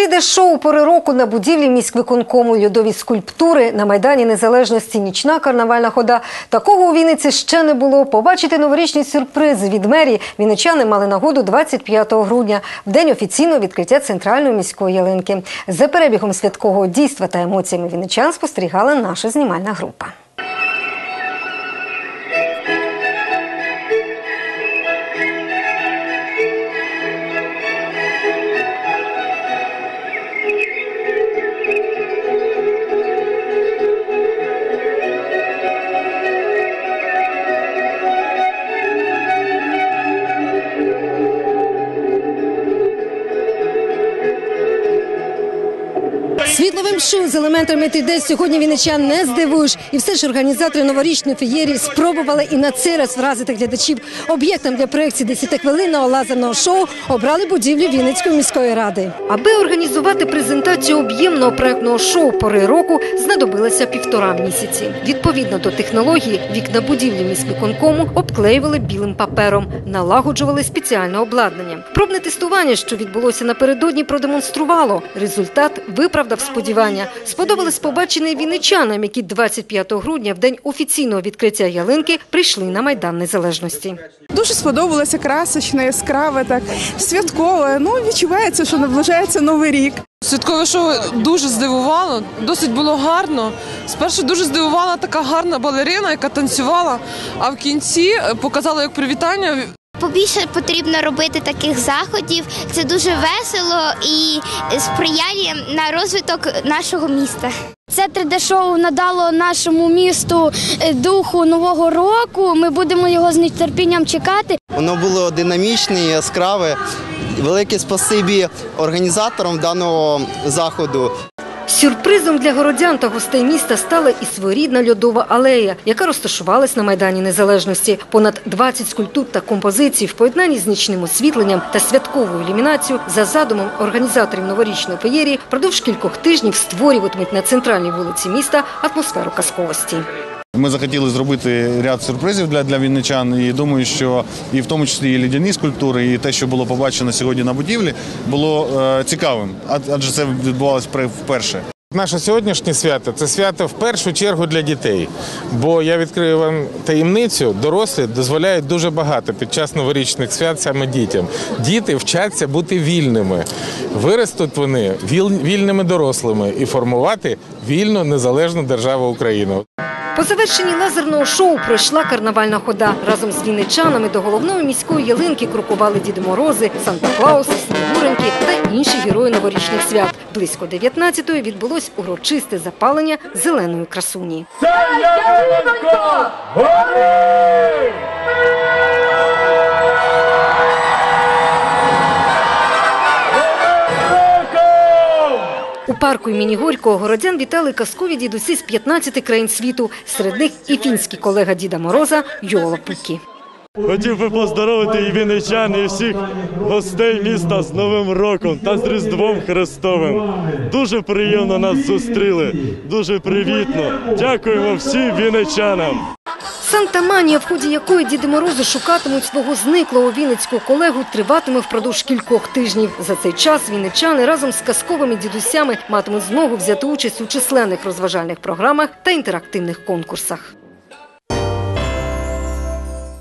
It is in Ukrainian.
3D-шоу пори року на будівлі міськвиконкому льодові скульптури на Майдані Незалежності нічна карнавальна хода. Такого у Вінниці ще не було. Побачити новорічні сюрпризи від мерії вінничани мали нагоду 25 грудня, в день офіційного відкриття центральної міської ялинки. За перебігом святкового дійства та емоціями вінничан спостерігала наша знімальна група. Світловим шоу з елементами 3D сьогодні вінничан не здивуєш. І все ж організатори новорічної феєрії спробували і на цей раз вразити глядачів. Об'єктом для проєкції 10-хвилинного лазерного шоу обрали будівлі Вінницької міської ради. Аби організувати презентацію об'ємного проєктного шоу пори року, знадобилося півтора місяці. Відповідно до технології, вікна будівлі міськвиконкому обклеювали білим папером, налагоджували спеціальне обладнання. Пробне тестування, що відбулося напередодні, продемонструвало. Результат виправдав сподівання. Сподобались побачені вінничанам, які 25 грудня, в день офіційного відкриття ялинки, прийшли на майдан незалежності. Дуже сподобалося красочне, яскраве, так святкове. Ну відчувається, що наближається новий рік. Святкове шоу дуже здивувало, досить було гарно. Спершу дуже здивувала така гарна балерина, яка танцювала, а в кінці е, показала як привітання. Побільше потрібно робити таких заходів. Це дуже весело і сприяє на розвиток нашого міста. Це 3D-шоу надало нашому місту е, духу нового року. Ми будемо його з нетерпінням чекати. Воно було динамічне, яскраве. Велике спасибі організаторам даного заходу. Сюрпризом для городян та гостей міста стала і своєрідна льодова алея, яка розташувалась на майдані Незалежності. Понад 20 скульптур та композицій в поєднанні з нічним освітленням та святковою ілюмінацією за задумом організаторів новорічної феєрії продовж кількох тижнів створюватимуть на центральній вулиці міста атмосферу казковості. Ми захотіли зробити ряд сюрпризів для, для вінничан, і думаю, що і в тому числі і лідяні скульптури, і те, що було побачено сьогодні на будівлі, було е, цікавим, ад- адже це відбувалося впер- вперше. Наше сьогоднішнє свято це свято в першу чергу для дітей. Бо я відкрию вам таємницю, дорослі дозволяють дуже багато під час новорічних свят саме дітям. Діти вчаться бути вільними. Виростуть вони віл- вільними дорослими і формувати вільну незалежну державу Україну. По завершенні лазерного шоу пройшла карнавальна хода. Разом з вінничанами до головної міської ялинки крокували Діди Морози, Санта-Клауси, Снігуреньки та інші герої новорічних свят. Близько 19-ї відбулось урочисте запалення зеленої красуні. У парку імені Горького городян вітали казкові дідусі з 15 країн світу. Серед них і фінський колега Діда Мороза Йола Пукі. Хотів би поздоровити і вінничан, і всіх гостей міста з Новим роком та з Різдвом Христовим. Дуже приємно нас зустріли, дуже привітно. Дякуємо всім вінничанам. Санта-Манія, в ході якої Діди Морози шукатимуть свого зниклого вінницького колегу, триватиме впродовж кількох тижнів. За цей час вінничани разом з казковими дідусями матимуть змогу взяти участь у численних розважальних програмах та інтерактивних конкурсах.